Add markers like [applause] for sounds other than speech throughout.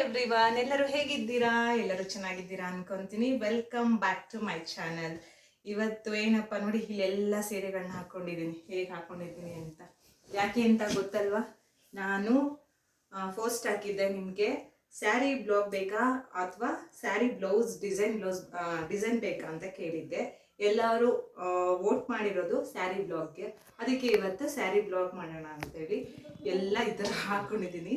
Everyone ಎಲ್ಲರೂ ಹೇಗಿದ್ದೀರಾ? ಎಲ್ಲರೂ ಚೆನ್ನಾಗಿದ್ದೀರಾ ಅನ್ಕೊಂತೀನಿ. Welcome back to my channel ಇವತ್ತು ಏನಪ್ಪ ನೋಡಿ, ಇಲ್ಲೆಲ್ಲ ಸೀರೆಗಳನ್ನ ಹಾಕೊಂಡಿದ್ದೀನಿ. ಹೇಗೆ ಹಾಕೊಂಡಿದ್ದೀನಿ ಅಂತ. ಯಾಕೆ ಅಂತ ಗೊತ್ತಲ್ವಾ? ನಾನು ಫೋಸ್ಟ್ ಹಾಕಿದ್ದೆ ನಿಮಗೆ. ಸ್ಯಾರಿ ಬ್ಲೌಸ್ ಬೇಕಾ ಅಥವಾ sari blouse design blouse design ಬೇಕಾ ಅಂತ ಕೇಳಿದ್ದೆ. ಎಲ್ಲರೂ ವೋಟ್ ಮಾಡಿರೋದು ಸ್ಯಾರಿ ಬ್ಲಾಗ್ಗೆ ಅದಕ್ಕೆ ಇವತ್ತು ಸ್ಯಾರಿ ಬ್ಲಾಗ್ ಮಾಡೋಣ ಅಂತೇಳಿ ಎಲ್ಲ ಈ ಥರ ಹಾಕೊಂಡಿದ್ದೀನಿ.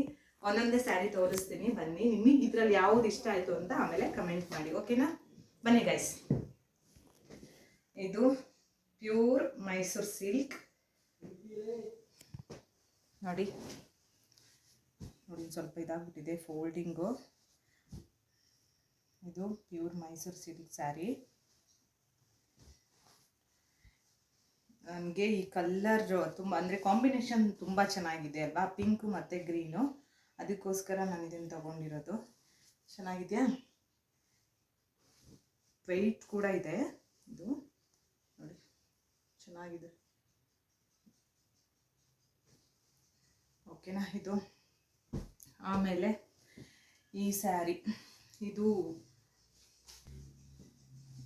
ಒಂದೊಂದೇ ಸ್ಯಾರಿ ತೋರಿಸ್ತೀನಿ, ಬನ್ನಿ. ನಿಮಗೆ ಇದರಲ್ಲಿ ಯಾವ್ದು ಇಷ್ಟ ಆಯಿತು ಅಂತ ಆಮೇಲೆ ಕಮೆಂಟ್ ಮಾಡಿ ಓಕೆನಾ ಬನ್ನಿ ಗೈಸ್ ಇದು ಪ್ಯೂರ್ ಮೈಸೂರು ಸಿಲ್ಕ್ ನೋಡಿ. ನೋಡಿ, ಸ್ವಲ್ಪ ಇದಾಗ್ಬಿಟ್ಟಿದೆ ಫೋಲ್ಡಿಂಗು ಇದು ಪ್ಯೂರ್ ಮೈಸೂರು ಸಿಲ್ಕ್ ಸ್ಯಾರಿ. ನನಗೆ ಈ ಕಲ್ಲರ್ ತುಂಬ, ಅಂದರೆ ಕಾಂಬಿನೇಷನ್ ತುಂಬ ಚೆನ್ನಾಗಿದೆ ಅಲ್ವಾ? ಪಿಂಕು ಮತ್ತು ಗ್ರೀನು ಅದಕ್ಕೋಸ್ಕರ ನಾನು ಇದನ್ನು ತಗೊಂಡಿರೋದು. ಚೆನ್ನಾಗಿದೆಯಾ? ವೆಯ್ಟ್ ಕೂಡ ಇದೆ ಇದು. ನೋಡಿ, ಚೆನ್ನಾಗಿದೆ. ಓಕೆನಾ ಇದು. ಆಮೇಲೆ ಈ ಸ್ಯಾರಿ. ಇದು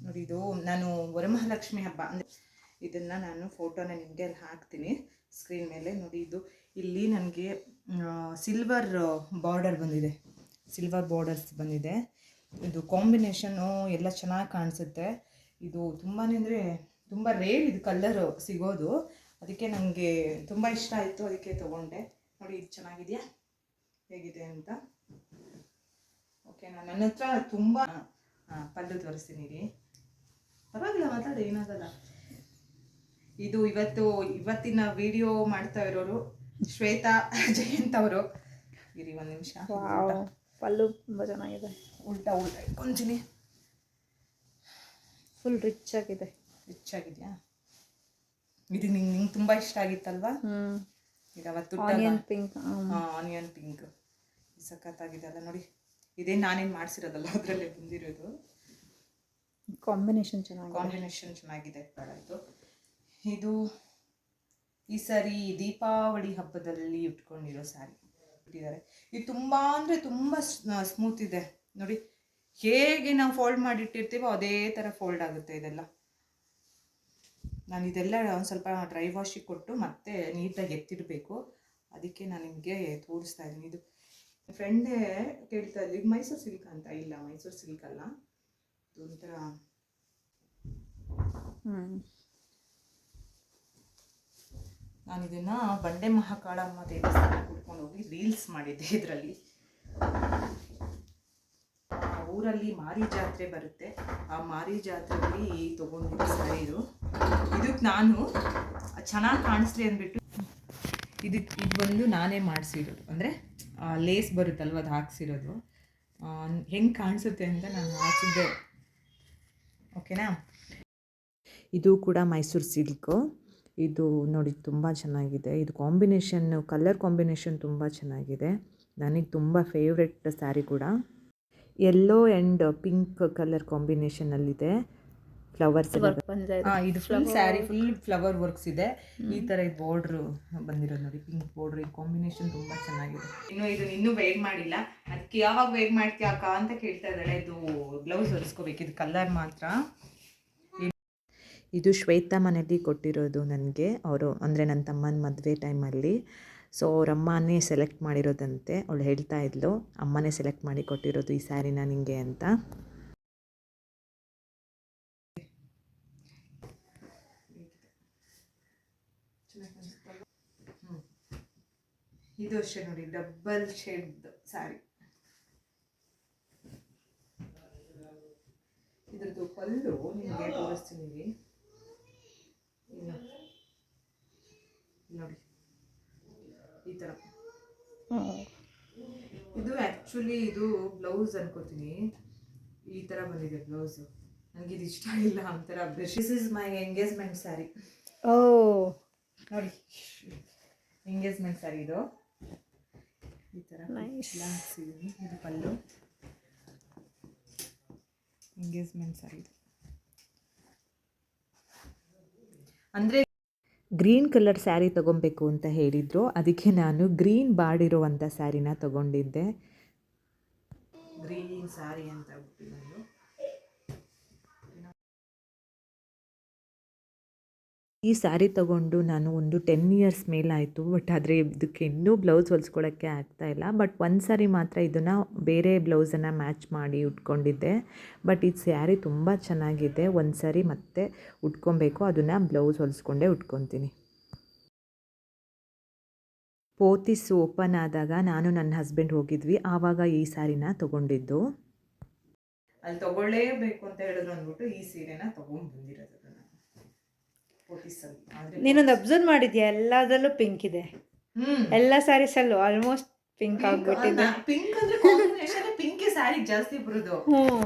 ನೋಡಿ, ಇದು ನಾನು ವರಮಹಾಲಕ್ಷ್ಮಿ ಹಬ್ಬ ಅಂದರೆ ಇದನ್ನು ನಾನು ಫೋಟೋನ ನಿಮಗೆ ಅಲ್ಲಿ ಹಾಕ್ತೀನಿ. ಸ್ಕ್ರೀನ್ ಮೇಲೆ ನೋಡಿ, ಇದು ಇಲ್ಲಿ ನನಗೆ ಸಿಲ್ವರ್ ಬಾರ್ಡರ್ ಬಂದಿದೆ. ಸಿಲ್ವರ್ ಬಾರ್ಡರ್ಸ್ ಬಂದಿದೆ. ಇದು ಕಾಂಬಿನೇಷನ್ನು ಎಲ್ಲ ಚೆನ್ನಾಗಿ ಕಾಣಿಸುತ್ತೆ. ಇದು ತುಂಬಾ ಅಂದರೆ ತುಂಬ ರೇರ್ ಇದು ಕಲ್ಲರು ಸಿಗೋದು. ಅದಕ್ಕೆ ನನಗೆ ತುಂಬ ಇಷ್ಟ ಆಯಿತು ಅದಕ್ಕೆ ತೊಗೊಂಡೆ. ನೋಡಿ, ಇದು ಚೆನ್ನಾಗಿದೆಯಾ? ಹೇಗಿದೆ ಅಂತ. ಓಕೆ ನಾನು ನನ್ನ ಹತ್ರ ತುಂಬ ಪಲ್ಲು ತೋರಿಸ್ತೀನಿ ರೀ ಪರವಾಗಿಲ್ಲ, ಮಾತಾಡಿ, ಏನಾಗಲ್ಲ. ಇದು ಇವತ್ತು, ಇವತ್ತಿನ ವಿಡಿಯೋ ಮಾಡ್ತಾ ಇರೋರು ಶ್ವೇತಾ [laughs] ಜಯಂತ್ ಅವರು. ಇರಿ ಒಂದು ನಿಮಿಷ. ಪಲ್ಲು ತುಂಬ ಚೆನ್ನಾಗಿದೆ. ಉಲ್ಟಾ ಉಲ್ಟಾ. ಇಟ್ಕೊಂತೀನಿ ಫುಲ್ ರಿಚ್ ಆಗಿದೆ. ರಿಚ್ ಆಗಿದೆಯಾ? ಇದು ನಿಂಗೆ ನಿಂಗೆ ತುಂಬ ಇಷ್ಟ ಆಗಿತ್ತಲ್ವಾ? ಇದಾವತ್ತು ಈಗ ಅವತ್ತು ಆನಿಯನ್ ಪಿಂಕ್ ಆನಿಯನ್ ಪಿಂಕ್ ಸಖತ್ತಾಗಿದೆ ಅಲ್ಲ ನೋಡಿ. ಇದೇ ನಾನೇನು ಮಾಡಿಸಿರೋದಲ್ಲ ಅದರಲ್ಲೇ ಬಂದಿರೋದು. ಕಾಂಬಿನೇಷನ್ ಚೆನ್ನಾಗಿ ಕಾಂಬಿನೇಷನ್ ಚೆನ್ನಾಗಿದೆ. ಇದು ಈ ಸರಿ ದೀಪಾವಳಿ ಹಬ್ಬದಲ್ಲಿ ಇಟ್ಕೊಂಡಿರೋ ಸ್ಯಾರಿ ಇಟ್ಟಿದ್ದಾರೆ ಇದು ತುಂಬ ಅಂದರೆ ತುಂಬ ಸ್ಮೂತ್ ಇದೆ. ನೋಡಿ, ಹೇಗೆ ನಾವು ಫೋಲ್ಡ್ ಮಾಡಿಟ್ಟಿರ್ತೀವೋ ಅದೇ ಥರ ಫೋಲ್ಡ್ ಆಗುತ್ತೆ ಇದೆಲ್ಲ. ನಾನು ಇದೆಲ್ಲ ಒಂದು ಸ್ವಲ್ಪ ಡ್ರೈ ವಾಶಿಗೆ ಕೊಟ್ಟು ಮತ್ತೆ ನೀಟಾಗಿ ಎತ್ತಿಡಬೇಕು. ಅದಕ್ಕೆ ನಾನು ನಿಮಗೆ ತೋರಿಸ್ತಾ ಇದ್ದೀನಿ. ಇದು ಫ್ರೆಂಡೇ ಕೇಳ್ತಾ ಇದ್ದೀವಿ ಈಗ ಮೈಸೂರು ಸಿಲ್ಕ್ ಅಂತ? ಇಲ್ಲ, ಮೈಸೂರು ಸಿಲ್ಕ್ ಅಲ್ಲ. ಒಂಥರ ನಾನು ಇದನ್ನು ಬಂಡೆ ಮಹಾಕಾಳಮ್ಮ ದೇವಸ್ಥಾನ ಕುಡ್ಕೊಂಡು ಹೋಗಿ ರೀಲ್ಸ್ ಮಾಡಿದ್ದೆ ಇದರಲ್ಲಿ. ಊರಲ್ಲಿ ಮಾರಿ ಜಾತ್ರೆ ಬರುತ್ತೆ. ಆ ಮಾರಿ ಜಾತ್ರೆಯಲ್ಲಿ ತೊಗೊಂಡಿದ್ದ ಸ್ಯಾರಿ ಇದು ಇದಕ್ಕೆ ನಾನು ಚೆನ್ನಾಗಿ ಕಾಣಿಸ್ಲಿ ಅಂದ್ಬಿಟ್ಟು ಇದಕ್ಕೆ ಇದು ಬಂದು ನಾನೇ ಮಾಡಿಸಿರೋದು. ಅಂದರೆ ಲೇಸ್ ಬರುತ್ತಲ್ವ ಅದು ಹಾಕ್ಸಿರೋದು. ಹೆಂಗೆ ಕಾಣಿಸುತ್ತೆ ಅಂತ ನಾನು ಹಾಕಿದ್ದೆ ಓಕೆನಾ? ಇದು ಕೂಡ ಮೈಸೂರು ಸಿಲ್ಕು. ಇದು ನೋಡಿ ತುಂಬ ಚೆನ್ನಾಗಿದೆ. ಇದು ಕಾಂಬಿನೇಷನ್ ಕಲರ್ ಕಾಂಬಿನೇಷನ್ ತುಂಬ ಚೆನ್ನಾಗಿದೆ. ನನಗೆ ತುಂಬ ಫೇವ್ರೆಟ್ ಸ್ಯಾರಿ ಕೂಡ. ಎಲ್ಲೋ ಆ್ಯಂಡ್ ಪಿಂಕ್ ಕಲರ್ ಕಾಂಬಿನೇಷನಲ್ಲಿದೆ ಫ್ಲವರ್ಸ್ ವರ್ಕ್ ಬಂದಿದೆ ಹಾ ಇದು full sari full flower works ಇದೆ. ಈ ತರ ಇದು ಬಾರ್ಡ್ರು ಬಂದಿರೋದು ನೋಡಿ ಪಿಂಕ್ ಬಾರ್ಡ್ರ್ ಈ ಕಾಂಬಿನೇಷನ್ ತುಂಬಾ ಚೆನ್ನಾಗಿದೆ. ಇನ್ನು ಇದು ಇನ್ನೂ ವೇರ್ ಮಾಡಿಲ್ಲ. ಅದಕ್ಕೆ ಯಾವಾಗ ವೇರ್ ಮಾಡ್ತೀಯ ಅಕ್ಕ ಅಂತ ಕೇಳ್ತಾ ಇದ್ದಾಳೆ. ಇದು ಬ್ಲೌಸ್ ಒರೆಸ್ಕೋಬೇಕು ಇದು ಕಲರ್ ಮಾತ್ರ. ಇದು ಶ್ವೇತ ಮನೆಯಲ್ಲಿ ಕೊಟ್ಟಿರೋದು ನನಗೆ. ಅವರು ಅಂದರೆ ನನ್ನ ತಮ್ಮನ ಮದುವೆ ಟೈಮಲ್ಲಿ ಸೊ ಅವ್ರ ಅಮ್ಮನೇ ಸೆಲೆಕ್ಟ್ ಮಾಡಿರೋದಂತೆ. ಅವಳು ಹೇಳ್ತಾ ಇದ್ಲು, ಅಮ್ಮನೇ ಸೆಲೆಕ್ಟ್ ಮಾಡಿ ಕೊಟ್ಟಿರೋದು ಈ ಸ್ಯಾರಿನ ನಿಮಗೆ ಅಂತ. ಇದು ಅಷ್ಟೇ ನೋಡಿ ಡಬ್ಬಲ್ ಶೇಡ್ ಸ್ಯಾರಿ ಇದ್ರದ್ದು ಪಲ್ಲು ನಿಮಗೆ ತೋರಿಸ್ತೀನಿ ಇಲ್ಲಿ. ಇಲ್ಲ. ನೋಡಿ ಈ ಥರ. ಇದು ಆ್ಯಕ್ಚುಲಿ ಇದು ಬ್ಲೌಸ್ ಅನ್ಕೋತೀನಿ. ಈ ಥರ ಬಂದಿದೆ ಬ್ಲೌಸು ನನಗೆ ಇದು ಇಷ್ಟ ಇಲ್ಲ ಒಂಥರ this is my engagement sari ಓ. ನೋಡಿ. ಎಂಗೇಜ್ಮೆಂಟ್ ಸ್ಯಾರಿ ಇದು. ಈ ಥರ ಇದು ಪಲ್ಲು ಎಂಗೇಜ್ಮೆಂಟ್ ಸ್ಯಾರಿ ಇದು. ಅಂದರೆ ಗ್ರೀನ್ ಕಲರ್ ಸ್ಯಾರಿ ತೊಗೊಬೇಕು ಅಂತ ಹೇಳಿದರು. ಅದಕ್ಕೆ ನಾನು ಗ್ರೀನ್ ಬಾರ್ಡ್ ಇರುವಂಥ ಸ್ಯಾರಿನ ತೊಗೊಂಡಿದ್ದೆ. ಗ್ರೀನ್ ಸ್ಯಾರಿ ಅಂತ ಈ ಸ್ಯಾರಿ ತಗೊಂಡು ನಾನು ಒಂದು ಟೆನ್ ಇಯರ್ಸ್ ಮೇಲಾಯಿತು. ಬಟ್ ಆದರೆ ಇದಕ್ಕೆ ಇನ್ನೂ ಬ್ಲೌಸ್ ಹೊಲ್ಸ್ಕೊಳ್ಳೋಕ್ಕೆ ಆಗ್ತಾ ಇಲ್ಲ. ಬಟ್ ಒಂದು ಸಾರಿ ಮಾತ್ರ ಇದನ್ನು ಬೇರೆ ಬ್ಲೌಸನ್ನು ಮ್ಯಾಚ್ ಮಾಡಿ ಉಟ್ಕೊಂಡಿದ್ದೆ. ಬಟ್ ಇದು ಸ್ಯಾರಿ ತುಂಬ ಚೆನ್ನಾಗಿದೆ. ಒಂದು ಸಾರಿ ಮತ್ತೆ ಉಟ್ಕೊಬೇಕು. ಅದನ್ನು ಬ್ಲೌಸ್ ಹೊಲಿಸ್ಕೊಂಡೇ ಉಟ್ಕೊತೀನಿ. ಪೋತಿಸ್ ಓಪನ್ ಆದಾಗ ನಾನು ನನ್ನ ಹಸ್ಬೆಂಡ್ ಹೋಗಿದ್ವಿ. ಆವಾಗ ಈ ಸ್ಯಾರಿನ ತೊಗೊಂಡಿದ್ದು. ಅಲ್ಲಿ ತೊಗೊಳ್ಳೇಬೇಕು ಅಂತ ಹೇಳಿದ್ರು ಅಂದ್ಬಿಟ್ಟು ಈ ಸೀರೆನ ತೊಗೊಂಡು ಬಂದಿರೋದು. ನೀನೊಂದು ಅಬ್ಸರ್ವ್ ಮಾಡಿದ್ಯಾ? ಎಲ್ಲದರಲ್ಲೂ ಪಿಂಕ್ ಇದೆ. ಎಲ್ಲ ಸ್ಯಾರೀಸ್ ಅಲ್ಲೂ ಆಲ್ಮೋಸ್ಟ್ ಪಿಂಕ್ ಆಗ್ಬಿಟ್ಟಿದೆ. ಪಿಂಕ್ ಅಂದ್ರೆ ಕಾಂಬಿನೇಷನ್ ಪಿಂಕ್ ಸ್ಯಾರಿ ಜಾಸ್ತಿ ಬರೋದು.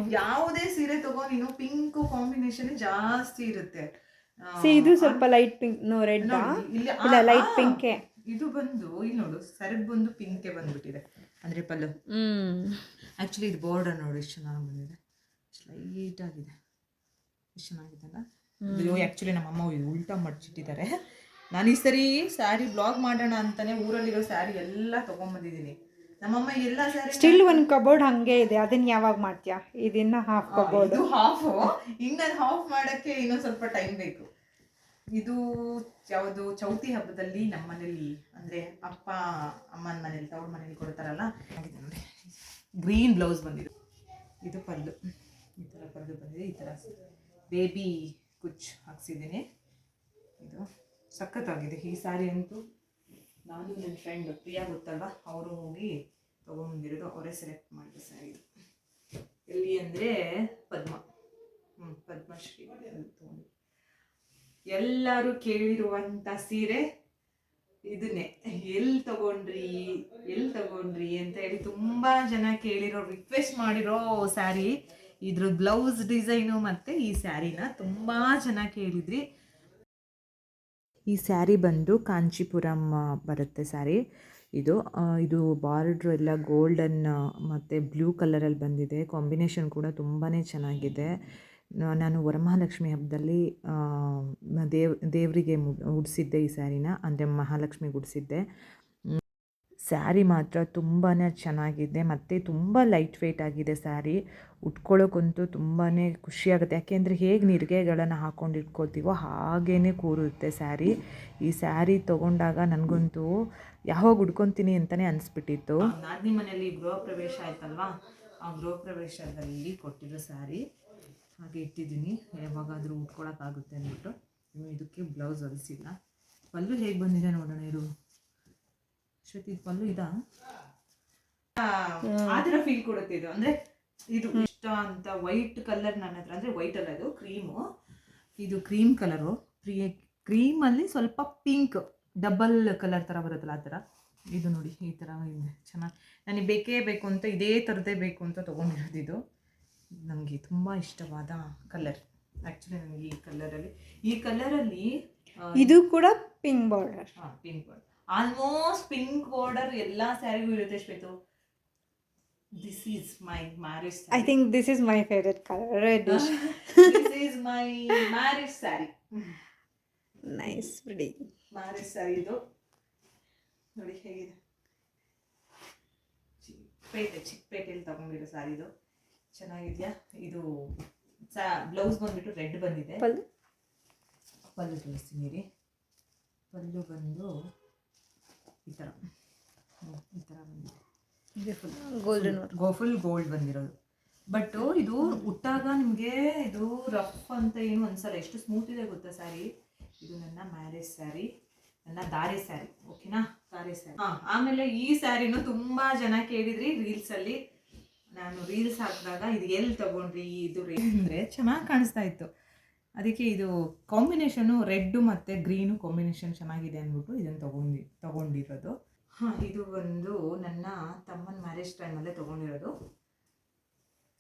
ಯಾವುದೇ ಸೀರೆ ತಗೋ ನೀನು ಪಿಂಕ್ ಕಾಂಬಿನೇಷನ್ ಜಾಸ್ತಿ ಇರುತ್ತೆ. ಸಿ ಇದು ಸ್ವಲ್ಪ ಲೈಟ್ ಪಿಂಕ್ ನೋ ರೆಡ್ ಇಲ್ಲ ಲೈಟ್ ಪಿಂಕೆ ಇದು ಬಂದು ಇಲ್ಲಿ ನೋಡು ಸೆರಗ್ ಬಂದು ಪಿಂಕೆ ಬಂದ್ಬಿಟ್ಟಿದೆ. ಅಂದ್ರೆ ಪಲ್ಲು. ಹ್ಮ್. ಆಕ್ಚುಲಿ ಇದು ಬಾರ್ಡರ್ ನೋಡಿ ಎಷ್ಟು ಚೆನ್ನಾಗಿ ಬಂದಿದೆ. ಲೈಟ್ ಆಗಿದೆ. ಎಷ್ಟು ಚೆನ್ನಾಗಿದೆಲ್ಲ ಇದು ಆ್ಯಕ್ಚುಲಿ ನಮ್ಮಮ್ಮ ಅಮ್ಮ ಉಲ್ಟಾ ಮಡ್ಚಿಟ್ಟಿದ್ದಾರೆ. ನಾನು ಈ ಸರಿ ಸ್ಯಾರಿ ಬ್ಲಾಗ್ ಮಾಡೋಣ ಅಂತಾನೆ ಊರಲ್ಲಿರೋ ಸ್ಯಾರಿ ಎಲ್ಲ ತೊಗೊಂಬಂದಿದ್ದೀನಿ ನಮ್ಮಮ್ಮ ಎಲ್ಲ ಸ್ಯಾರಿ ಸ್ಟಿಲ್ ಒಂದು ಕಬೋರ್ಡ್ ಹಂಗೆ ಇದೆ. ಅದನ್ನ ಯಾವಾಗ ಮಾಡ್ತೀಯಾ? ಇದನ್ನ ಹಾಫ್ ಕಬೋರ್ಡ್ ಇದು ಹಾಫ್ ಈಗ ನಾನು ಹಾಫ್ ಮಾಡೋಕ್ಕೆ ಇನ್ನೊಂದು ಸ್ವಲ್ಪ ಟೈಮ್ ಬೇಕು. ಇದು ಯಾವುದು ಚೌತಿ ಹಬ್ಬದಲ್ಲಿ ನಮ್ಮ ಮನೇಲಿ ಅಂದರೆ ಅಪ್ಪ ಅಮ್ಮನ ಮನೇಲಿ ತವ್ರ ಮನೇಲಿ ಕೊಡ್ತಾರಲ್ಲ ಗ್ರೀನ್ ಬ್ಲೌಸ್ ಬಂದಿದೆ. ಇದು ಪಲ್ಲು. ಈ ಥರ ಪಲ್ಲು ಬಂದಿದೆ ಈ ಥರ ಬೇಬಿ ಕುಚ್ ಹಾಕ್ಸಿದ್ದೀನಿ. ಇದು ಸಖತ್ತಾಗಿದೆ. ಈ ಸ್ಯಾರಿ ಅಂತೂ ನಾನು ನನ್ನ ಫ್ರೆಂಡ್ ಪ್ರಿಯಾ ಗೊತ್ತಲ್ವ? ಅವರು ಹೋಗಿ ತೊಗೊಂಬಂದಿರೋದು. ಅವರೇ ಸೆಲೆಕ್ಟ್ ಮಾಡಿದ ಸ್ಯಾರಿ ಎಲ್ಲಿ ಅಂದರೆ ಪದ್ಮ. ಹ್ಞೂ ಪದ್ಮಶ್ರೀ ತಗೊಂಡು ಎಲ್ಲರೂ ಕೇಳಿರುವಂಥ ಸೀರೆ ಇದನ್ನೇ. ಎಲ್ಲಿ ತಗೊಂಡ್ರಿ? ಎಲ್ಲಿ ತಗೊಂಡ್ರಿ ಅಂತ ಹೇಳಿ ತುಂಬ ಜನ ಕೇಳಿರೋ ರಿಕ್ವೆಸ್ಟ್ ಮಾಡಿರೋ ಸ್ಯಾರಿ ಇದ್ರ ಬ್ಲೌಸ್ ಡಿಸೈನು ಮತ್ತು ಈ ಸ್ಯಾರಿನ ತುಂಬ ಚೆನ್ನಾಗಿ ಕೇಳಿದ್ರಿ. ಈ ಸ್ಯಾರಿ ಬಂದು ಕಾಂಚೀಪುರಂ ಬರುತ್ತೆ ಸ್ಯಾರಿ ಇದು ಇದು ಬಾರ್ಡ್ರ್ ಎಲ್ಲ ಗೋಲ್ಡನ್ ಮತ್ತು ಬ್ಲೂ ಕಲರಲ್ಲಿ ಬಂದಿದೆ. ಕಾಂಬಿನೇಷನ್ ಕೂಡ ತುಂಬಾ ಚೆನ್ನಾಗಿದೆ. ನಾನು ವರಮಹಾಲಕ್ಷ್ಮಿ ಹಬ್ಬದಲ್ಲಿ ದೇವ್, ದೇವರಿಗೆ ಉಡಿಸಿದ್ದೆ ಈ ಸ್ಯಾರಿನ ಅಂದರೆ ಮಹಾಲಕ್ಷ್ಮಿಗೆ ಉಡಿಸಿದ್ದೆ. ಸ್ಯಾರಿ ಮಾತ್ರ ತುಂಬಾ ಚೆನ್ನಾಗಿದೆ, ಮತ್ತು ತುಂಬ ಲೈಟ್ ವೆಯ್ಟ್ ಆಗಿದೆ ಸ್ಯಾರಿ. ಉಟ್ಕೊಳ್ಳೋಕ್ಕಂತೂ ತುಂಬಾ ಖುಷಿಯಾಗುತ್ತೆ. ಯಾಕೆಂದರೆ ಹೇಗೆ ನಿರಿಗೆಗಳನ್ನು ಹಾಕ್ಕೊಂಡು ಇಟ್ಕೊಳ್ತೀವೋ ಹಾಗೇ ಕೂರುತ್ತೆ ಸ್ಯಾರಿ. ಈ ಸ್ಯಾರಿ ತೊಗೊಂಡಾಗ ನನಗಂತೂ ಯಾವಾಗ ಉಡ್ಕೊತೀನಿ ಅಂತಲೇ ಅನಿಸ್ಬಿಟ್ಟಿತ್ತು. ನಾದಿನಿ ಮನೆಯಲ್ಲಿ ಗೃಹ ಪ್ರವೇಶ ಆಯ್ತಲ್ವಾ? ಆ ಗೃಹ ಪ್ರವೇಶದಲ್ಲಿ ಕೊಟ್ಟಿರೋ ಸ್ಯಾರಿ ಹಾಗೆ ಇಟ್ಟಿದ್ದೀನಿ. ಯಾವಾಗಾದರೂ ಉಟ್ಕೊಳಕ್ಕಾಗುತ್ತೆ ಅಂದ್ಬಿಟ್ಟು. ಇದಕ್ಕೆ ಬ್ಲೌಸ್ ಹೊಲಿಸಿಲ್ಲ. ಪಲ್ಲು ಹೇಗೆ ಬಂದಿದೆ ನೋಡೋಣ ಇರು. ಶ್ವೇತಿ ಪಲ್ಲು ಇದಾ. ಆ ಥರ ಫೀಲ್ ಕೊಡುತ್ತೆ ಇದು. ಅಂದ್ರೆ ಇದು ಇಷ್ಟ ಅಂತ ವೈಟ್ ಕಲರ್ ನನ್ನ ಹತ್ರ. ಅಂದ್ರೆ ವೈಟ್ ಅಲ್ಲ ಇದು ಕ್ರೀಮು ಇದು ಕ್ರೀಮ್ ಕಲರು ಕ್ರೀಮ್ ಕ್ರೀಮಲ್ಲಿ ಸ್ವಲ್ಪ ಪಿಂಕ್ ಡಬಲ್ ಕಲರ್ ಥರ ಬರುತ್ತಲ್ಲ ಆ ಥರ ಇದು ನೋಡಿ ಈ ಥರ ಇದೆ. ಚೆನ್ನಾಗಿ ನನಗೆ ಬೇಕೇ ಬೇಕು ಅಂತ ಇದೇ ತರದೇ ಬೇಕು ಅಂತ ತೊಗೊಂಡಿರೋದು ಇದು. ನನಗೆ ತುಂಬ ಇಷ್ಟವಾದ ಕಲರ್ ಆ್ಯಕ್ಚುಲಿ ನನಗೆ ಈ ಕಲರಲ್ಲಿ ಈ ಕಲರಲ್ಲಿ ಇದು ಕೂಡ pink border pink border almost pink border ಎಲ್ಲ ಸ್ಯಾರಿಗೂ ಇರುತ್ತೆ Shwetu. This is my marriage I think this is my favourite colour red this is my marriage sari nice ಬಿಡಿ ಮ್ಯಾರೇಜ್ ಸ್ಯಾರಿ ಇದು. ನೋಡಿ ಹೇಗಿದೆ. ಚಿಕ್ಕಪೇಟೆ ಚಿಕ್ಕಪೇಟೆಯಲ್ಲಿ ತಗೊಂಡಿರೋ ಸ್ಯಾರಿ ಇದು. ಚೆನ್ನಾಗಿದೆಯಾ? ಇದು ಸಾ ಬ್ಲೌಸ್ ಬಂದ್ಬಿಟ್ಟು ರೆಡ್ ಬಂದಿದೆ. ಪಲ್ಲು? ಪಲ್ಲು ತೋರಿಸ್ತೀನಿ ರೀ. ಪಲ್ಲು ಬಂದು ಈ ಥರ ಈ ಥರ ಬಂದಿದೆ. ಗೋಲ್ಡನ್ ಗೋ ಫುಲ್ ಗೋಲ್ಡ್ ಬಂದಿರೋದು. ಬಟ್ ಇದು ಹುಟ್ಟಾಗ ನಿಮಗೆ ಇದು ರಫ್ ಅಂತ ಏನು ಅನ್ಸಲ್ಲ. ಎಷ್ಟು ಸ್ಮೂತ್ ಇದೆ ಗೊತ್ತಾ ಸ್ಯಾರಿ ಇದು ನನ್ನ ಮ್ಯಾರೇಜ್ ಸ್ಯಾರಿ ನನ್ನ ದಾರಿ ಸ್ಯಾರಿ ಓಕೆನಾ ದಾರೆ ಸ್ಯಾರಿ ಹಾಂ ಆಮೇಲೆ ಈ ಸ್ಯಾರಿನೂ ತುಂಬ ಜನ ಕೇಳಿದ್ರಿ ರೀಲ್ಸಲ್ಲಿ ನಾನು ರೀಲ್ಸ್ ಹಾಕಿದಾಗ ಇದು ಎಲ್ಲಿ ತಗೊಂಡ್ರಿ? ಇದು ಅಂದರೆ ಚೆನ್ನಾಗಿ ಕಾಣಿಸ್ತಾ ಇತ್ತು. ಅದಕ್ಕೆ ಇದು ಕಾಂಬಿನೇಷನು ರೆಡ್ಡು ಮತ್ತು ಗ್ರೀನು ಕಾಂಬಿನೇಷನ್ ಚೆನ್ನಾಗಿದೆ ಅಂದ್ಬಿಟ್ಟು ಇದನ್ನು ತಗೊಂಡಿ, ತಗೊಂಡಿರೋದು. ಹಾಂ, ಇದು ಒಂದು ನನ್ನ ತಮ್ಮನ ಮ್ಯಾರೇಜ್ ಟೈಮಲ್ಲೇ ತೊಗೊಂಡಿರೋದು.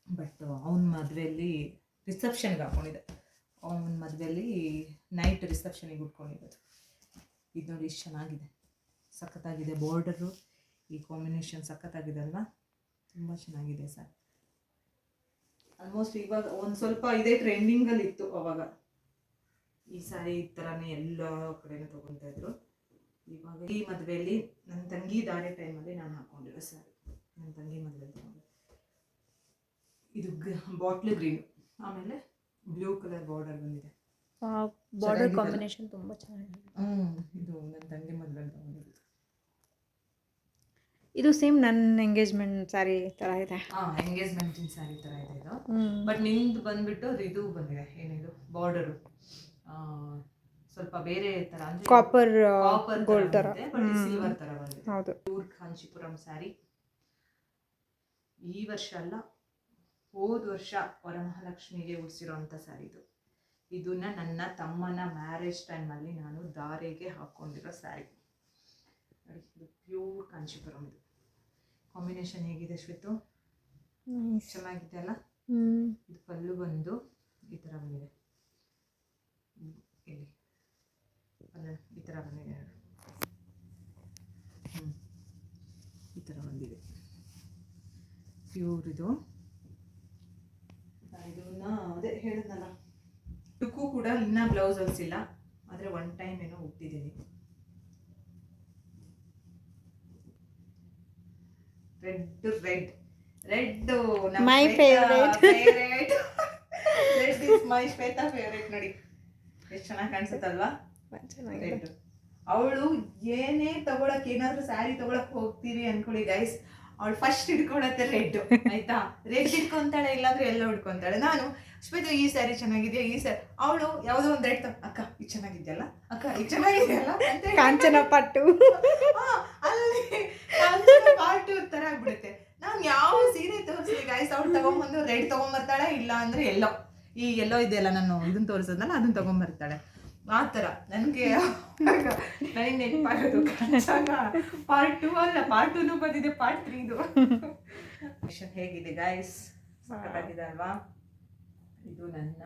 ಬಟ್ ಅವನ ಮದುವೆಯಲ್ಲಿ ರಿಸೆಪ್ಷನ್ಗೆ ಹಾಕ್ಕೊಂಡಿದ್ದೆ ಅವನ ಮದುವೆಯಲ್ಲಿ ನೈಟ್ ರಿಸೆಪ್ಷನಿಗೆ ಉಟ್ಕೊಂಡಿರೋದು. ಇದು ನೋಡಿ ಇಷ್ಟು ಚೆನ್ನಾಗಿದೆ. ಸಖತ್ತಾಗಿದೆ ಬಾರ್ಡರು ಈ ಕಾಂಬಿನೇಷನ್ ಸಖತ್ತಾಗಿದೆ ಅಲ್ವಾ? ತುಂಬ ಚೆನ್ನಾಗಿದೆ ಸರ್. ಆಲ್ಮೋಸ್ಟ್ ಇವಾಗ ಒಂದು ಸ್ವಲ್ಪ ಇದೇ ಟ್ರೆಂಡಿಂಗಲ್ಲಿ ಇತ್ತು ಅವಾಗ. ಈ ಸಾರಿ ಈ ಥರನೇ ಎಲ್ಲ ಕಡೆನೂ ತೊಗೊತಾ ಇದ್ರು. ಇವಾಗ ಈ ಮದುವೆಯಲ್ಲಿ ನನ್ನ ತಂಗಿ ದಾರೆ ಟೈಮಲ್ಲಿ ನಾನು ಹಾಕೊಂಡಿರೋ ಸ್ಯಾರಿ ನನ್ನ ತಂಗಿ ಮದುವೆ ತೊಗೊಂಡು. ಇದು ಬಾಟ್ಲ್ ಗ್ರೀನ್ ಆಮೇಲೆ ಬ್ಲೂ ಕಲರ್ ಬಾರ್ಡರ್ ಬಂದಿದೆ. ಬಾರ್ಡರ್ ಕಾಂಬಿನೇಷನ್ ತುಂಬ ಚೆನ್ನಾಗಿದೆ. ಹ್ಞೂ ಇದು ನನ್ನ ತಂಗಿ ಮದುವೆ ತಗೊಂಡಿದ್ದು. ಇದು ಸೇಮ್ ನನ್ನ ಎಂಗೇಜ್ಮೆಂಟ್ ಸ್ಯಾರಿ ಥರ ಇದೆ. ಎಂಗೇಜ್ಮೆಂಟಿನ ಸ್ಯಾರಿ ಥರ ಇದೆ ಇದು. ಬಟ್ ನಿಮ್ದು ಬಂದ್ಬಿಟ್ಟು ಇದು ಬಂದಿದೆ ಏನಿದು? ಬಾರ್ಡರು ಸ್ವಲ್ಪ ಬೇರೆ ಥರ ಅಂದರೆ ಕಾಪರ್ ಕಾಪರ್ ಗೋಲ್ಡ್ ಥರ ಸಿಲ್ವರ್ ಥರ ಬಂದಿದೆ ಹೌದು. ಟೂರ್ ಕಾಂಚಿಪುರಂ ಸ್ಯಾರಿ ಈ ವರ್ಷ ಅಲ್ಲ ಹೋದ ವರ್ಷ ವರಮಹಾಲಕ್ಷ್ಮಿಗೆ ಉಡಿಸಿರೋಂಥ ಸ್ಯಾರಿ ಇದು. ಇದನ್ನ ನನ್ನ ತಮ್ಮನ ಮ್ಯಾರೇಜ್ ಟೈಮಲ್ಲಿ ನಾನು ದಾರೆಗೆ ಹಾಕ್ಕೊಂಡಿರೋ ಸ್ಯಾರಿ ಇದು ಪ್ಯೂರ್ ಕಾಂಚಿಪುರಂ ಇದು ಕಾಂಬಿನೇಷನ್ ಹೇಗಿದೆ ಶ್ವೇತು? ಚೆನ್ನಾಗಿದೆ ಅಲ್ಲ? ಇದು ಪಲ್ಲು ಬಂದು ಈ ಥರ ಬಂದಿದೆ. ಇಲ್ಲಿ. ಅಲ್ಲ ಈ ಥರ ಬಂದಿದೆ. ಹ್ಞೂ ಈ ಥರ ಬಂದಿದೆ. ಪ್ಯೂರ್ ಇದು. ನಾನು ಇದನ್ನ ಅದೇ ಹೇಳಿದ್ನಲ್ಲ. ಇದಕ್ಕೂ ಕೂಡ ಇನ್ನೂ ಬ್ಲೌಸ್ ಹೊಲಿಸಿಲ್ಲ ಆದರೆ ಒನ್ ಟೈಮ್ ಏನೋ ಹುಟ್ಟಿದ್ದೀನಿ red red red My favorite. Red is my Shweta favourite ನೋಡಿ. ಎಷ್ಟು ಚೆನ್ನಾಗಿ ಕಾಣಿಸುತ್ತಲ್ವಾ? ರೆಡ್ ಅವಳು ಏನೇ ತಗೊಳಕ್ ಏನಾದ್ರೂ ಸ್ಯಾರಿ ತಗೊಳಕ್ ಹೋಗ್ತೀವಿ ಅನ್ಕೊಳ್ಳಿ ಗೈಸ್ ಅವಳು ಫಸ್ಟ್ ಹಿಡ್ಕೊಳತ್ತೆ ರೆಡ್ ಆಯ್ತಾ? ರೆಡ್ ಹಿಡ್ಕೊಂತಾಳೆ ಇಲ್ಲಾಂದ್ರೆ ಎಲ್ಲ ಹಿಡ್ಕೊಂತಾಳೆ. ನಾನು ಶ್ವೇತ ಈ ಸ್ಯಾರಿ ಚೆನ್ನಾಗಿದೆಯಾ ಈ ಸ್ಯಾರಿ ಅವಳು ಯಾವುದೋ ಒಂದು ರೆಡ್ ಅಕ್ಕ ಇದು ಚೆನ್ನಾಗಿದೆಯಲ್ಲ? ಅಕ್ಕ ಇದು ಚೆನ್ನಾಗಿದೆಯಲ್ಲ? ಅಂತ ಕಾಂಚನ ಪಟ್ಟು ಅಲ್ಲಿ ಕಾಂಚನ ಪಾಟು ತರ ಆಗ್ಬಿಡುತ್ತೆ. ನಾನು ಯಾವ ಸೀರೆ ತೋರಿಸಿದೆ ಗಾಯ್ಸ್ ಅವ್ಳು ತಗೊಂಬಂದು ರೆಡ್ ತಗೊಂಬರ್ತಾಳೆ, ಇಲ್ಲ ಅಂದ್ರೆ ಎಲ್ಲೋ ಈ ಎಲ್ಲೋ ಇದೆಯಲ್ಲ, ನಾನು ಇದನ್ನ ತೋರಿಸೋದಲ್ಲ, ಅದನ್ನ ತಗೊಂಬರ್ತಾಳೆ. ಆ ಥರ. ನನಗೆ ನನಗೆ ನೆನಪಾಗೋದು ಪಾರ್ಟ್ ಟೂ ಅಲ್ಲ ಪಾರ್ಟ್ ಟೂನು ಬಂದಿದೆ ಪಾರ್ಟ್ ತ್ರೀದು ಹೇಗಿದೆ ಗಾಯ್ಸ್ ಸಖತ್ತಾಗಿದೆ ಅಲ್ವಾ ಇದು ನನ್ನ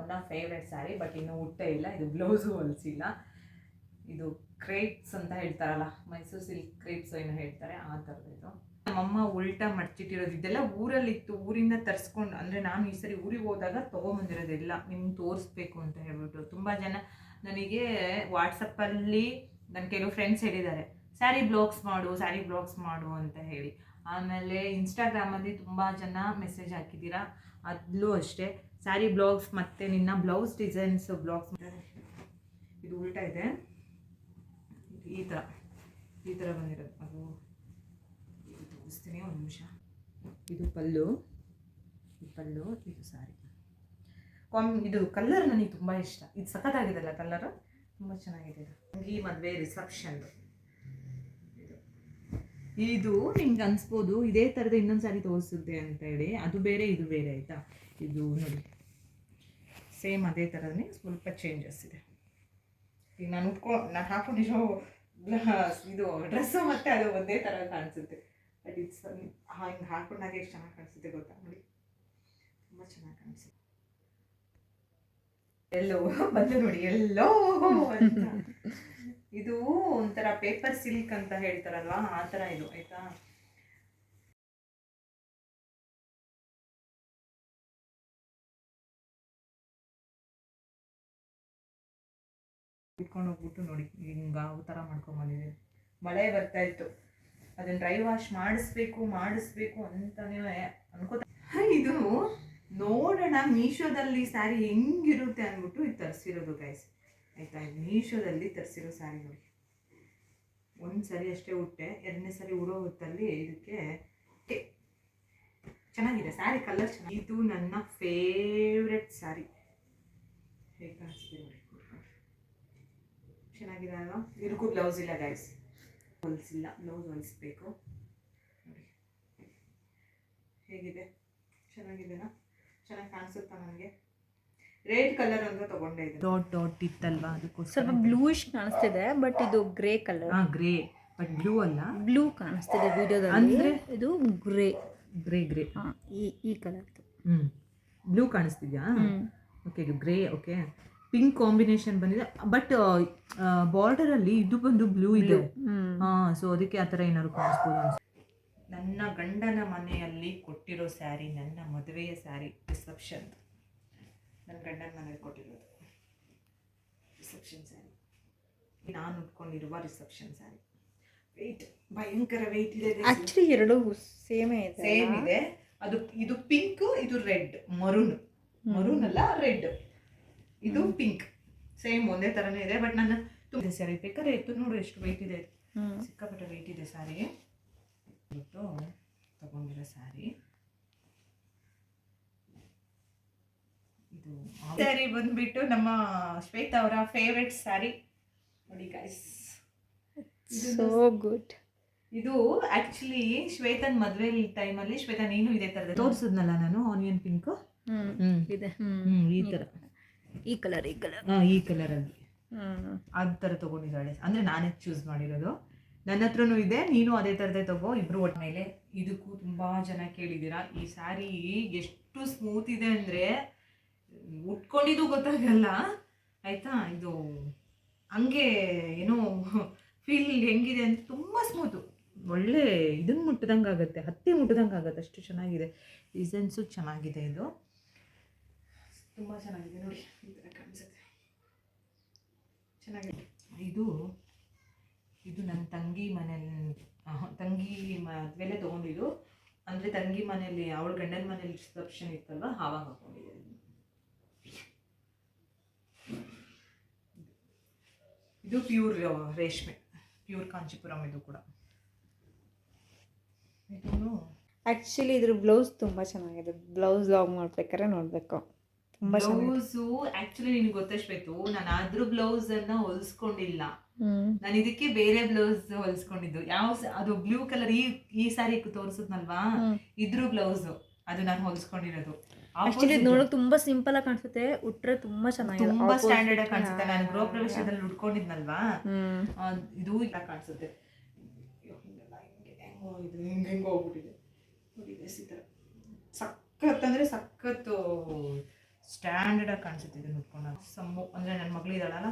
one of favourite sari but ಇನ್ನು ಉಟ್ಟೇ ಇಲ್ಲ, ಇದು ಬ್ಲೌಸು ಹೊಲಿಸಿಲ್ಲ. ಇದು ಕ್ರೇಪ್ಸ್ ಅಂತ ಹೇಳ್ತಾರಲ್ಲ ಮೈಸೂರು ಸಿಲ್ಕ್ ಕ್ರೇಪ್ಸ್ ಏನೋ ಹೇಳ್ತಾರೆ, ಆ ಥರದ್ದು ಇದು. ನಮ್ಮಮ್ಮ ಉಲ್ಟಾ ಮಡ್ಚಿಟ್ಟಿರೋದು ಇದೆಲ್ಲ ಊರಲ್ಲಿತ್ತು, ಊರಿಂದ ತರಿಸ್ಕೊಂಡು, ಅಂದರೆ ನಾನು ಈ ಸರಿ ಊರಿಗೆ ಹೋದಾಗ ತೊಗೊಂಬಂದಿರೋದೆಲ್ಲ, ನಿಮ್ಗೆ ತೋರಿಸ್ಬೇಕು ಅಂತ ಹೇಳ್ಬಿಟ್ಟು. ತುಂಬ ಜನ ನನಗೆ ವಾಟ್ಸಪ್ಪಲ್ಲಿ ನನ್ನ ಕೆಲವು ಫ್ರೆಂಡ್ಸ್ ಹೇಳಿದ್ದಾರೆ, ಸ್ಯಾರಿ ಬ್ಲಾಗ್ಸ್ ಮಾಡು, ಸ್ಯಾರಿ ಬ್ಲಾಗ್ಸ್ ಮಾಡು ಅಂತ ಹೇಳಿ. ಆಮೇಲೆ ಇನ್ಸ್ಟಾಗ್ರಾಮಲ್ಲಿ ತುಂಬ ಜನ ಮೆಸೇಜ್ ಹಾಕಿದ್ದೀರಾ? ಅದಲ್ಲೂ ಅಷ್ಟೇ. ಸ್ಯಾರಿ ಬ್ಲಾಗ್ಸ್ ಮತ್ತು ನಿನ್ನ ಬ್ಲೌಸ್ ಡಿಸೈನ್ಸ್ ಬ್ಲಾಗ್ಸ್. ಇದು ಉಲ್ಟಾ ಇದೆ. ಈ ಥರ ಈ ಥರ ಬಂದಿರೋದು. ಅದು ತೋರಿಸ್ತೀನಿ, ಒಂದು ನಿಮಿಷ. ಇದು ಪಲ್ಲು ಇದು ಪಲ್ಲು, ಇದು ಸಾರಿ. ಕಾಮ್ ಇದು ಕಲ್ಲರ್ ನನಗೆ ತುಂಬ ಇಷ್ಟ. ಇದು ಸಖತ್ತಾಗಿದೆಲ್ಲ ಕಲ್ಲರು ತುಂಬ ಚೆನ್ನಾಗಿದೆ ಇದು. ಈ ಮದುವೆ ರಿಸೆಪ್ಷನ್ದು ಇದು ಇದು ನಿಮ್ಗೆ ಅನ್ಸ್ಬೋದು, ಇದೇ ಥರದ ಇನ್ನೊಂದು ಸಾರಿ ತೋರಿಸುತ್ತೆ ಅಂತ ಹೇಳಿ. ಅದು ಬೇರೆ, ಇದು ಬೇರೆ, ಆಯಿತಾ? ಇದು ನೋಡಿ. ಸೇಮ್ ಅದೇ ಥರನೇ ಸ್ವಲ್ಪ ಚೇಂಜಸ್ ಇದೆ. ಈಗ ನಾನು ಉಟ್ಕೊ, ನಾನು ಹಾಕೊಂಡಿರೋ ಇದು ಡ್ರೆಸ್ಸು ಮತ್ತೆ ಅದು ಒಂದೇ ಥರ ಕಾಣಿಸುತ್ತೆ. ಬಟ್ ಇಟ್ಸ್ ಹಿಂಗೆ ಹಾಕೊಂಡಾಗ ಎಷ್ಟು ಚೆನ್ನಾಗಿ ಕಾಣಿಸುತ್ತೆ ಗೊತ್ತಾ? ನೋಡಿ. ತುಂಬ ಚೆನ್ನಾಗಿ ಕಾಣಿಸುತ್ತೆ. ಎಲ್ಲೋ ಬಂದು ನೋಡಿ, ಎಲ್ಲೋ ಅಂತ. ಇದು ಒಂಥರ ಪೇಪರ್ ಸಿಲ್ಕ್ ಅಂತ ಹೇಳ್ತಾರಲ್ವಾ? ಆ ಥರ ಇದು, ಆಯ್ತಾ? ಇಟ್ಕೊಂಡು ಹೋಗ್ಬಿಟ್ಟು ನೋಡಿ, ಹಿಂಗ ಆ ಥರ ಮಾಡ್ಕೊಂಬಂದಿದೆ ಮಳೆ ಬರ್ತಾ ಇತ್ತು. ಅದನ್ನ ಡ್ರೈ ವಾಶ್ ಮಾಡಿಸ್ಬೇಕು ಮಾಡಿಸ್ಬೇಕು ಅಂತಾನೇ ಅನ್ಕೋತ ಇದು ನೋಡೋಣ, ಮೀಶೋದಲ್ಲಿ ಸ್ಯಾರಿ ಹೆಂಗಿರುತ್ತೆ ಅಂದ್ಬಿಟ್ಟು ಇದು ತರಿಸಿರೋದು ಗೈಸ್ ಆಯ್ತಾ? ಮೀಶೋದಲ್ಲಿ ತರಿಸಿರೋ ಸ್ಯಾರಿ ನೋಡಿ. ಒಂದು ಸರಿ ಅಷ್ಟೇ ಉಟ್ಟೆ ಎರಡನೇ ಸರಿ ಉಡೋ ಹೊತ್ತಲ್ಲಿ ಇದಕ್ಕೆ ಚೆನ್ನಾಗಿದೆ ಸ್ಯಾರಿ ಕಲರ್ ಚೆನ್ನಾಗಿ ಇದು ನನ್ನ ಫೇವ್ರೆಟ್ ಸ್ಯಾರಿ ಹೇಗೆ ಚೆನ್ನಾಗಿದೆ ಅಲ್ವಾ? ಇದಕ್ಕೂ ಬ್ಲೌಸ್ ಇಲ್ಲ ಗೈಸ್ ಹೊಲಿಸಿಲ್ಲ ಬ್ಲೌಸ್ ಹೊಲಿಸ್ಬೇಕು. ನೋಡಿ. ಹೇಗಿದೆ? ಚೆನ್ನಾಗಿದೆನಾ? ಚೆನ್ನಾಗಿ ಕಾಣಿಸುತ್ತಾ ನನಗೆ? ರೆಡ್ ಕಲರ್ ಅಂತ ತಗೊಂಡೆ ಇದೆ ಡಾಟ್ ಡಾಟ್ ಇತ್ತಲ್ವಾ? ಅದಕ್ಕೋಸ್ಕರ ಸ್ವಲ್ಪ ಬ್ಲೂಯಿಶ್ ಕಾಣಿಸ್ತಿದೆ ಬಟ್ ಇದು ಗ್ರೇ ಕಲರ್ ಹಾಂ ಗ್ರೇ ಬಟ್ ಬ್ಲೂ ಅಲ್ಲ? ಬ್ಲೂ ಕಾಣಿಸ್ತಿದೆ ವಿಡಿಯೋದಲ್ಲಿ. ಅಂದ್ರೆ? ಇದು ಗ್ರೇ ಗ್ರೇ ಗ್ರೇ ಹಾಂ ಈ ಈ ಕಲರ್ ಹ್ಞೂ ಬ್ಲೂ ಕಾಣಿಸ್ತಿದ್ಯಾ? ಓಕೆ ಇದು ಗ್ರೇ ಓಕೆ ಪಿಂಕ್ ಕಾಂಬಿನೇಷನ್ ಬಂದಿದೆ. ಬಟ್ ಬಾರ್ಡರ್ ಅಲ್ಲಿ ಇದು ಬಂದು ಬ್ಲೂ ಇದೆ. ಹಾ ಸೊ ಅದಕ್ಕೆ ಆ ಥರ ಏನಾದ್ರು ಕಾಣಿಸ್ಬೋದು ಅನ್ಸುತ್ತೆ. ನನ್ನ ಗಂಡನ ಮನೆಯಲ್ಲಿ ಕೊಟ್ಟಿರೋ ಸ್ಯಾರಿ ನನ್ನ ಮದುವೆಯ ಸ್ಯಾರಿ ರಿಸೆಪ್ಷನ್. ನನ್ನ ಗಂಡನ ಮನೆಯಲ್ಲಿ ಕೊಟ್ಟಿರೋದು. Reception sari. ನಾನು ಉಟ್ಕೊಂಡಿರುವ ರಿಸೆಪ್ಷನ್ ಸ್ಯಾರಿ. ವೆಯ್ಟ್ ಭಯಂಕರ ವೆಯ್ಟ್ ಇದೆ ಆಕ್ಚುಲಿ ಎರಡು ಸೇಮೇ ಇದೆ ಸೇಮ್ ಇದೆ. ಅದು ಇದು ಪಿಂಕ್ ಇದು ರೆಡ್ ಮರುನ್ ಮರುನ್ ಅಲ್ಲ ರೆಡ್ ಇದು ಪಿಂಕ್ ಸೇಮ್ ಒಂದೇ ತರನೇ ಇದೆ ಬಟ್ ನನ್ನ ತುಂಬ ಸ್ಯಾರಿ ಬೇಕಾದ್ರೆ ಇತ್ತು ನೋಡು ಎಷ್ಟು ವೆಯ್ಟ್ ಇದೆ. ಸಿಕ್ಕಾಪಟ್ಟೆ ವೆಯ್ಟ್ ಇದೆ ಸ್ಯಾರಿ ಬಿಟ್ಟು ತಗೊಂಡಿರೋ ಸ್ಯಾರಿ ಇದು ಸ್ಯಾರಿ ಬಂದ್ಬಿಟ್ಟು ನಮ್ಮ ಶ್ವೇತಾ ಅವರ ಫೇವ್ರೆಟ್ ಸ್ಯಾರಿ ನೋಡಿ ಗೈಸ್ ಸೋ ಗುಡ್ ಇದು ಆಕ್ಚುಲಿ ಶ್ವೇತನ್ ಮದ್ವೆ ಟೈಮಲ್ಲಿ ಶ್ವೇತಾ ನೀನು ಇದೇ ತರದ ತೋರಿಸಿದ್ನಲ್ಲ ನಾನು ಆನಿಯನ್ ಪಿಂಕ್ ಇದೆ. ಈ ತರ. ಈ ಕಲರ್ ಈ ಕಲರ್. ಹಾ ಈ ಕಲರ್ ಅಲ್ಲಿ. ಹ್ಮ್. ಅದ್ ತರ ತಗೊಂಡಿದ್ದಾಳೆ ಅಂದ್ರೆ ನಾನೇ ಚೂಸ್ ಮಾಡಿರೋದು. ನನ್ನ ಹತ್ರನೂ ಇದೆ ನೀನು ಅದೇ ಥರದೇ ತಗೋ. ಇಬ್ರು ಒಟ್ಟ ಮೇಲೆ ಇದಕ್ಕೂ ತುಂಬಾ ಜನ ಕೇಳಿದ್ದೀರಾ ಈ ಸ್ಯಾರಿ ಎಷ್ಟು ಸ್ಮೂತ್ ಇದೆ ಅಂದ್ರೆ ಉಟ್ಕೊಂಡಿದ್ದು ಗೊತ್ತಾಗಲ್ಲ. ಆಯಿತಾ? ಇದು ಹಂಗೆ ಏನೋ ಫೀಲ್ ಹೆಂಗಿದೆ ಅಂತ ತುಂಬ ಸ್ಮೂತು ಒಳ್ಳೆ ಇದನ್ನು ಮುಟ್ಟದಂಗೆ ಆಗುತ್ತೆ ಹತ್ತಿ ಮುಟ್ಟದಂಗೆ ಆಗುತ್ತೆ ಅಷ್ಟು ಚೆನ್ನಾಗಿದೆ. ಡಿಸೈನ್ಸು ಚೆನ್ನಾಗಿದೆ ಇದು. ತುಂಬ ಚೆನ್ನಾಗಿದೆ. ನೋಡಿ ಈ ಥರ ಕಾಣಿಸುತ್ತೆ. ಚೆನ್ನಾಗಿದೆ. ಇದು ಇದು ನನ್ನ ತಂಗಿ ಮನೇಲಿ ತಂಗಿ ಮದುವೆಲೆ ತೊಗೊಂಡಿದ್ದು. ಅಂದರೆ ತಂಗಿ ಮನೇಲಿ ಅವಳ ಗಂಡನ ಮನೇಲಿ ರಿಸೆಪ್ಷನ್ ಇತ್ತಲ್ವ? ಆವಾಗ ಹಾಕೊಂಡಿದ್ದೆ. ಇದು ಪ್ಯೂರ್ ರೇಷ್ಮೆ. ಪ್ಯೂರ್ ಕಾಂಚಿಪುರಂ ಇದು ಕೂಡ. ಇದನ್ನು ಆ್ಯಕ್ಚುಲಿ ಇದ್ರ ಬ್ಲೌಸ್ ತುಂಬ ಚೆನ್ನಾಗಿದೆ. ಬ್ಲೌಸ್ ಲಾಗ್ ಮಾಡ್ಬೇಕಾದ್ರೆ ನೋಡಬೇಕು. ಬ್ಲೌಸು ಆಕ್ಚುಲಿ ನಿನ್ಗೆ ಗೊತ್ತಷ್ಟು ನಾನು ಆದ್ರೂ ಬ್ಲೌಸ್ ಅನ್ನ ಹೊಲಿಸ್ಕೊಂಡಿಲ್ಲ ನಾನು ಇದಕ್ಕೆ ಬೇರೆ ಬ್ಲೌಸ್ ಹೊಲಿಸ್ಕೊಂಡಿದ್ದು. ಯಾವ ಅದು ಬ್ಲೂ ಕಲರ್ ಈ ಈ ಸಾರಿ ತೋರಿಸಿದ್ನಲ್ವಾ. ಇದ್ರ ಬ್ಲೌಸ್ ಅದು ನಾನು ಹೊಲಿಸ್ಕೊಂಡಿರೋದು. ಆಕ್ಚುಲಿ. ನೋಡಕ್ ತುಂಬಾ ಸಿಂಪಲ್ ಆಗಿ ಕಾಣಿಸುತ್ತೆ ಉಟ್ರೆ ತುಂಬಾ ಚೆನ್ನಾಗಿದೆ. ತುಂಬಾ ಸ್ಟ್ಯಾಂಡರ್ಡ್ ಆಗಿ ಕಾಣಿಸುತ್ತೆ. ನಾನು. ಗೃಹ ಪ್ರವೇಶದಲ್ಲಿ ಉಟ್ಕೊಂಡಿದ್ನಲ್ವಾ ಇದು ಕಾಣಿಸುತ್ತೆ. ಹೋಗ್ಬಿಟ್ಟಿದೆ ಸಖತ್ ಅಂದ್ರೆ ಸಖತ್ತು ಸ್ಟ್ಯಾಂಡರ್ಡ್ ಆಗಿ ಕಾಣಿಸುತ್ತೆ ಇದನ್ನ ಉಟ್ಕೊಂಡಾಗ ಸಮ್ಮು, ಅಂದರೆ ನನ್ನ ಮಗಳಿದ್ದಾಳಲ್ಲ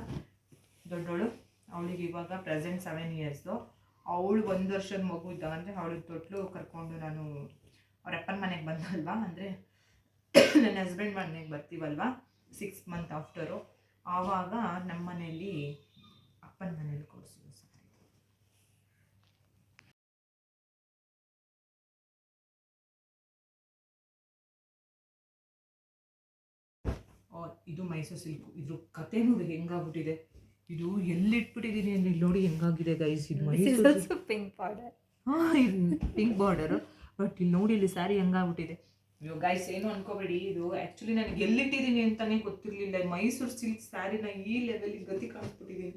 ದೊಡ್ಡವಳು ಅವಳಿಗೆ ಇವಾಗ ಪ್ರೆಸೆಂಟ್ ಸೆವೆನ್ ಇಯರ್ಸು ಅವಳು ಒಂದು ವರ್ಷದ ಮಗು ಇದ್ದಾಗ ಅಂದರೆ ಅವಳು ತೊಟ್ಲು ಕರ್ಕೊಂಡು ನಾನು ಅವರಪ್ಪನ ಮನೆಗೆ ಬಂದಲ್ವ, ಅಂದರೆ ನನ್ನ ಹಸ್ಬೆಂಡ್ ಮನೆಗೆ ಬರ್ತೀವಲ್ವ ಸಿಕ್ಸ್ ಮಂತ್ ಆಫ್ಟರು ಆವಾಗ ನಮ್ಮ ಮನೆಯಲ್ಲಿ ಅಪ್ಪನ ಮನೇಲಿ ಕೊಡಿಸಿದ್ರು ಇದು ಮೈಸೂರು ಸಿಲ್ಕ್ ಇದ್ರ ಕತೆ ನೋಡಿ ಹೆಂಗಾಗ್ಬಿಟ್ಟಿದೆ? ಇದು ಎಲ್ಲಿಟ್ಬಿಟ್ಟಿದ್ದೀನಿ ಇಲ್ಲಿ ನೋಡಿ ಹೆಂಗಾಗಿದೆ ಗೈಸ್ ಇದು ಮೈಸೂರು. ಪಿಂಕ್ ಪೌಡರ್ ಹಾ ಇದು ಪಿಂಕ್ ಬಾರ್ಡರು ಬಟ್ ಇಲ್ಲಿ ನೋಡಿ ಇಲ್ಲಿ ಸ್ಯಾರಿ ಹೆಂಗಾಗ್ಬಿಟ್ಟಿದೆ. ಅಯ್ಯೋ ಗೈಸ್ ಏನು ಅನ್ಕೋಬೇಡಿ. ಇದು ಆ್ಯಕ್ಚುಲಿ ನನಗೆ ಎಲ್ಲಿಟ್ಟಿದ್ದೀನಿ ಅಂತಾನೆ ಗೊತ್ತಿರಲಿಲ್ಲ. ಮೈಸೂರು ಸಿಲ್ಕ್ ಸ್ಯಾರಿನ ಈ ಲೆವೆಲಿಗೆ ಗತಿ ಕಾಣಿಸ್ಬಿಟ್ಟಿದ್ದೀನಿ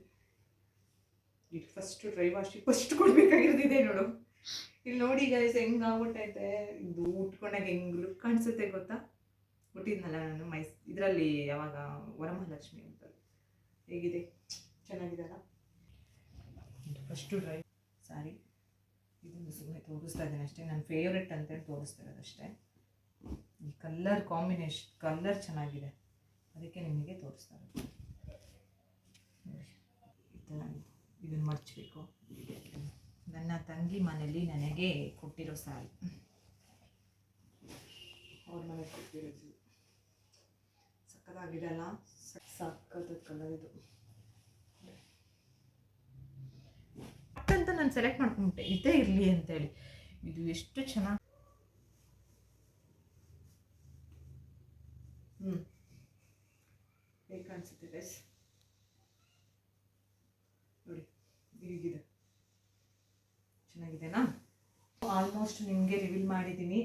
ಇದು ಫಸ್ಟ್ ಡ್ರೈ ವಾಶ್ ಫಸ್ಟ್ ಕೊಡ್ಬೇಕಾಗಿರೋದಿದೆ ನೋಡು. ಇಲ್ಲಿ ನೋಡಿ ಗೈಸ್ ಹೆಂಗಾಗ್ಬಿಟ್ಟೈತೆ. ಇದು ಉಟ್ಕೊಂಡಾಗ ಹೆಂಗ್ ಲುಕ್ ಕಾಣಿಸುತ್ತೆ ಗೊತ್ತಾ? ಹುಟ್ಟಿದ್ನಲ್ಲ ನಾನು ಮೈಸ್ ಇದರಲ್ಲಿ ಯಾವಾಗ ವರಮಹಾಲಕ್ಷ್ಮಿ ಅಂತ. ಹೇಗಿದೆ? ಚೆನ್ನಾಗಿದೆಲ್ಲ ಫಸ್ಟು ಡ್ರೈ ಸಾರಿ. ಇದನ್ನು ಸುಮ್ಮನೆ ತೋರಿಸ್ತಾ ಇದ್ದೀನಿ ಅಷ್ಟೇ. ನನ್ನ ಫೇವ್ರೆಟ್ ಅಂತೇಳಿ ತೋರಿಸ್ತಾ ಇರೋದು ಅಷ್ಟೇ. ಈ ಕಲ್ಲರ್ ಕಾಂಬಿನೇಷನ್ ಕಲ್ಲರ್ ಚೆನ್ನಾಗಿದೆ. ಅದಕ್ಕೆ ನಿಮಗೆ ತೋರಿಸ್ತಾ ಇರೋದು ಈ ಥರ ಇದನ್ನು ಮರ್ಚಬೇಕು. ನನ್ನ ತಂಗಿ ಮನೆಯಲ್ಲಿ ನನಗೆ ಕೊಟ್ಟಿರೋ ಸಾರಿ. ಅವ್ರ ಮನೆಗೆ ಕೊಟ್ಟಿರೋದು. ಸಕ್ಕತ್ತಾಗಿದೆ ಅಲ್ಲ ಸಕ್ಕದ ಕಲರ್ ಇದು. ಅಂತ ನಾನು ಸೆಲೆಕ್ಟ್ ಮಾಡ್ಕೊಂಡ್ಬಿಟ್ಟೆ ಇದೇ ಇರಲಿ ಅಂತೇಳಿ. ಇದು ಎಷ್ಟು ಚೆನ್ನಾಗಿ ಹ್ಞೂ ಹೇಗೆ ಕಾಣಿಸುತ್ತೆ ಗೈಸ್ ನೋಡಿ ಹೀಗಿದೆ ಚೆನ್ನಾಗಿದೆನಾ? ಆಲ್ಮೋಸ್ಟ್ ನಿಮಗೆ ರಿವೀಲ್ ಮಾಡಿದ್ದೀನಿ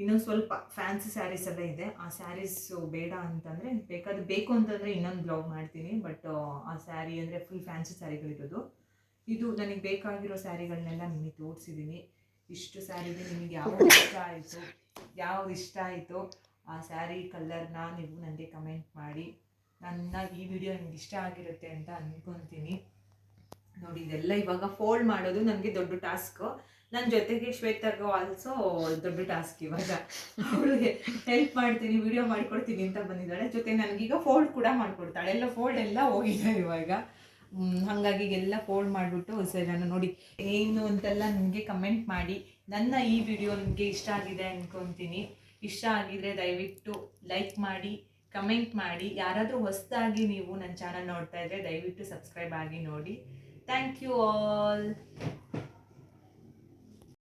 ಇನ್ನೊಂದು ಸ್ವಲ್ಪ ಫ್ಯಾನ್ಸಿ ಸ್ಯಾರೀಸ್ ಎಲ್ಲ ಇದೆ. ಆ ಸ್ಯಾರೀಸು ಬೇಡ ಅಂತಂದರೆ ಬೇಕಾದ್ರೆ ಬೇಕು ಅಂತಂದರೆ ಇನ್ನೊಂದು ಬ್ಲಾಗ್ ಮಾಡ್ತೀನಿ. ಬಟ್ ಆ ಸ್ಯಾರಿ ಅಂದರೆ ಫುಲ್ ಫ್ಯಾನ್ಸಿ ಸ್ಯಾರಿಗಳಿರೋದು ಇದು ನನಗೆ ಬೇಕಾಗಿರೋ ಸ್ಯಾರಿಗಳನ್ನೆಲ್ಲ ನಿಮಗೆ ತೋರಿಸಿದ್ದೀನಿ ಇಷ್ಟು ಸ್ಯಾರಿಗೆ ನಿಮಗೆ ಯಾವ್ದು ಇಷ್ಟ ಆಯಿತು? ಯಾವ್ದು ಇಷ್ಟ ಆಯಿತು? ಆ ಸ್ಯಾರಿ ಕಲ್ಲರ್ನ ನೀವು ನನಗೆ ಕಮೆಂಟ್ ಮಾಡಿ. ನನ್ನ ಈ ವಿಡಿಯೋ ನಿಮ್ಗೆ ಇಷ್ಟ ಆಗಿರುತ್ತೆ ಅಂತ ಅಂದ್ಕೊತೀನಿ ನೋಡಿ, ಇದೆಲ್ಲ ಇವಾಗ ಫೋಲ್ಡ್ ಮಾಡೋದು ನನಗೆ ದೊಡ್ಡ ಟಾಸ್ಕು ನನ್ನ ಜೊತೆಗೆ ಶ್ವೇತಗೂ ಆಲ್ಸೋ ದೊಡ್ಡ ಟಾಸ್ಕ್ ಇವಾಗ. ಅವಳಿಗೆ ಹೆಲ್ಪ್ ಮಾಡ್ತೀನಿ ವಿಡಿಯೋ ಮಾಡ್ಕೊಡ್ತೀನಿ ಅಂತ ಬಂದಿದ್ದಾಳೆ. ಜೊತೆ ನನಗೀಗ ಫೋಲ್ಡ್ ಕೂಡ ಮಾಡ್ಕೊಡ್ತಾಳೆ. ಎಲ್ಲ ಫೋಲ್ಡ್ ಎಲ್ಲ ಹೋಗಿದೆ ಇವಾಗ. ಹಂಗಾಗಿ ಎಲ್ಲ ಫೋಲ್ಡ್ ಮಾಡಿಬಿಟ್ಟು ಸರಿ, ನಾನು ನೋಡಿ ಏನು ಅಂತೆಲ್ಲ ನಿಮಗೆ ಕಮೆಂಟ್ ಮಾಡಿ. ನನ್ನ ಈ ವಿಡಿಯೋ ನಿಮಗೆ ಇಷ್ಟ ಆಗಿದೆ ಅನ್ಕೊತೀನಿ. ಇಷ್ಟ ಆಗಿದ್ರೆ ದಯವಿಟ್ಟು ಲೈಕ್ ಮಾಡಿ ಕಮೆಂಟ್ ಮಾಡಿ. ಯಾರಾದರೂ ಹೊಸದಾಗಿ ನೀವು ನನ್ನ ಚಾನಲ್ ನೋಡ್ತಾ ಇದ್ರೆ ದಯವಿಟ್ಟು ಸಬ್ಸ್ಕ್ರೈಬ್ ಆಗಿ ನೋಡಿ. Thank you all